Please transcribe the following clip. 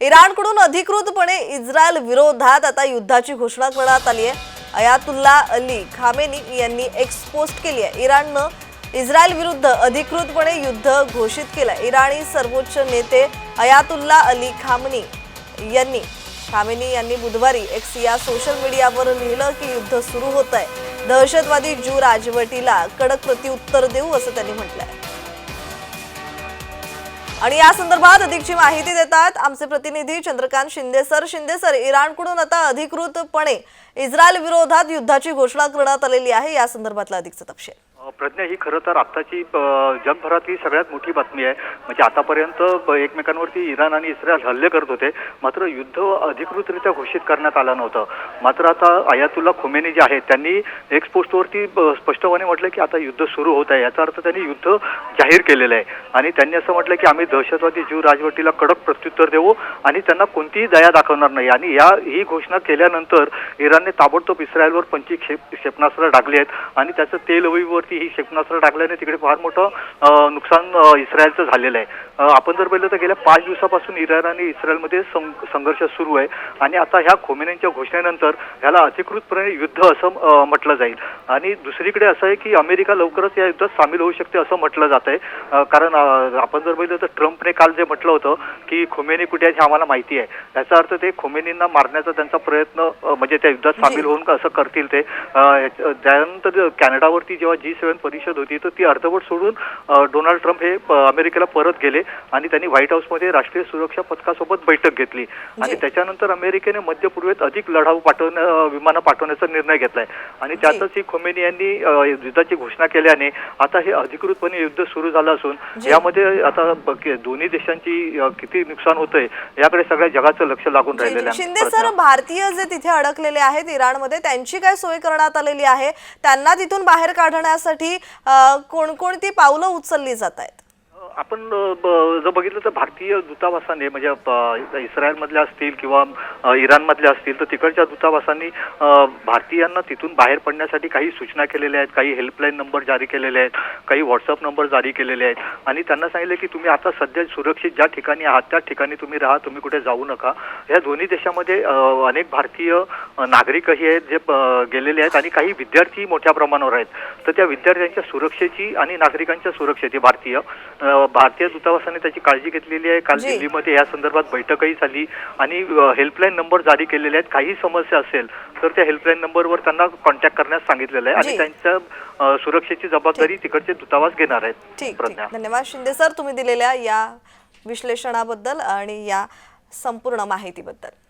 इराणकडून अधिकृतपणे इस्रायल विरोधात आता युद्धाची घोषणा करण्यात आली आहे. अयातुल्ला अली खामेनी यांनी एक्सपोस्ट केली आहे. इराणनं इस्रायल विरुद्ध अधिकृतपणे युद्ध घोषित केलं इराणी सर्वोच्च नेते अयातुल्ला अली खामनी यांनी खामेनी यांनी बुधवारी एक्स या सोशल मीडियावर लिहिलं की युद्ध सुरू होत आहे दहशतवादी ज्यू राजवटीला कडक प्रत्युत्तर देऊ असं त्यांनी म्हटलं आहे आणि या संदर्भात अधिकची माहिती देतात आमचे प्रतिनिधी चंद्रकांत शिंदे सर. शिंदे सर इराणकडून आता अधिकृतपणे इस्रायल विरोधात युद्धाची घोषणा करण्यात आलेली आहे. या संदर्भातला अधिकचा तपशील. प्रज्ञा ही खरं तर आत्ताची जगभरातली सगळ्यात मोठी बातमी आहे. म्हणजे आतापर्यंत ब- एकमेकांवरती इराण आणि इस्रायल हल्ले करत होते. मात्र युद्ध अधिकृतरित्या घोषित करण्यात आलं नव्हतं. मात्र आता आयातुल्ला खोमेनी जे आहेत त्यांनी एक्स पोस्टवरती स्पष्टपणे म्हटलं की आता युद्ध सुरू होत आहे. याचा अर्थ त्यांनी युद्ध जाहीर केलेलं आहे. आणि त्यांनी असं म्हटलं की आम्ही दहशतवादी जीव राजवटीला कडक प्रत्युत्तर देऊ आणि त्यांना कोणतीही दया दाखवणार नाही. आणि या ही घोषणा केल्यानंतर इराणने ताबडतोब इस्रायलवर पंचवीस क्षेप क्षेपणास्त्र टाकली आहेत. आणि त्याचं तेल अवीवरती ही क्षेपणास्त्र टाकल्याने तिकडे फार मोठं नुकसान इस्रायलचं झालेलं आहे. आपण जर पाहिलं तर गेल्या पाच दिवसापासून इराण आणि इस्रायलमध्ये संघर्ष सुरू आहे आणि आता ह्या खोमेनेंच्या घोषणेनंतर ह्याला अधिकृतपणे युद्ध असं म्हटलं जाईल. आणि दुसरीकडे असं आहे की अमेरिका लवकरच या युद्धात सामील होऊ शकते असं म्हटलं जात आहे. कारण आपण जर पाहिलं तर ट्रम्पने काल जे म्हटलं होतं की खोमेनी कुठे आहेत हे आम्हाला माहिती आहे. याचा अर्थ ते खोमेनींना मारण्याचा त्यांचा प्रयत्न म्हणजे त्या युद्धात सामील होऊन असं करतील ते. त्यानंतर कॅनडावरती जेव्हा जी सेव्हन परिषद होती तर ती अर्धवट सोडून डोनाल्ड ट्रम्प हे अमेरिकेला परत गेले आणि त्यांनी व्हाईट हाऊसमध्ये राष्ट्रीय सुरक्षा पथकासोबत बैठक घेतली आणि जी. त्याच्यानंतर अमेरिकेने मध्य पूर्वेत अधिक लढाऊ पाठवण्या विमानं पाठवण्याचा निर्णय घेतलाय आणि त्यातच ही खोमेनी यांनी युद्धाची घोषणा केल्याने आता हे अधिकृतपणे युद्ध सुरू झालं असून जी. यामध्ये आता दोन्ही देशांची किती नुकसान होतंय याकडे सगळ्या जगाचं लक्ष लागून राहिलेलं आहे शिंदे सर भारतीय जे तिथे अडकलेले आहेत इराणमध्ये त्यांची काय सोय करण्यात आलेली आहे त्यांना तिथून बाहेर काढण्यासाठी करण्यासाठी कोणकोणती पावलं उचलली जात आहेत? आपण ब- जर बघितलं तर भारतीय दूतावासाने म्हणजे इस्रायलमधल्या असतील किंवा इराणमधल्या असतील तर तिकडच्या दूतावासांनी भारतीयांना तिथून बाहेर पडण्यासाठी काही सूचना केलेल्या आहेत काही हेल्पलाईन नंबर जारी केलेले आहेत काही व्हॉट्सअप नंबर जारी केलेले आहेत. आणि त्यांना सांगितलं की तुम्ही आता सध्या सुरक्षित ज्या ठिकाणी आहात त्या ठिकाणी तुम्ही राहा तुम्ही कुठे जाऊ नका. या दोन्ही देशामध्ये अनेक भारतीय नागरिकही आहेत जे गेलेले आहेत आणि काही विद्यार्थी मोठ्या प्रमाणावर आहेत. तर त्या विद्यार्थ्यांच्या सुरक्षेची आणि नागरिकांच्या सुरक्षेची भारतीय भारतीय दूतावासाने त्याची काळजी घेतलेली आहे. काल. दिल्लीमध्ये या संदर्भात बैठकही झाली आणि हेल्पलाईन नंबर जारी केलेले आहेत. काही समस्या असेल तर त्या हेल्पलाईन नंबरवर त्यांना कॉन्टॅक्ट करण्यास सांगितलेलं आहे. आणि त्यांच्या सुरक्षेची जबाबदारी तिकडचे दूतावास घेणार आहेत. प्रज्ञा. धन्यवाद. शिंदे सर तुम्ही दिलेल्या या विश्लेषणाबद्दल आणि या संपूर्ण माहितीबद्दल.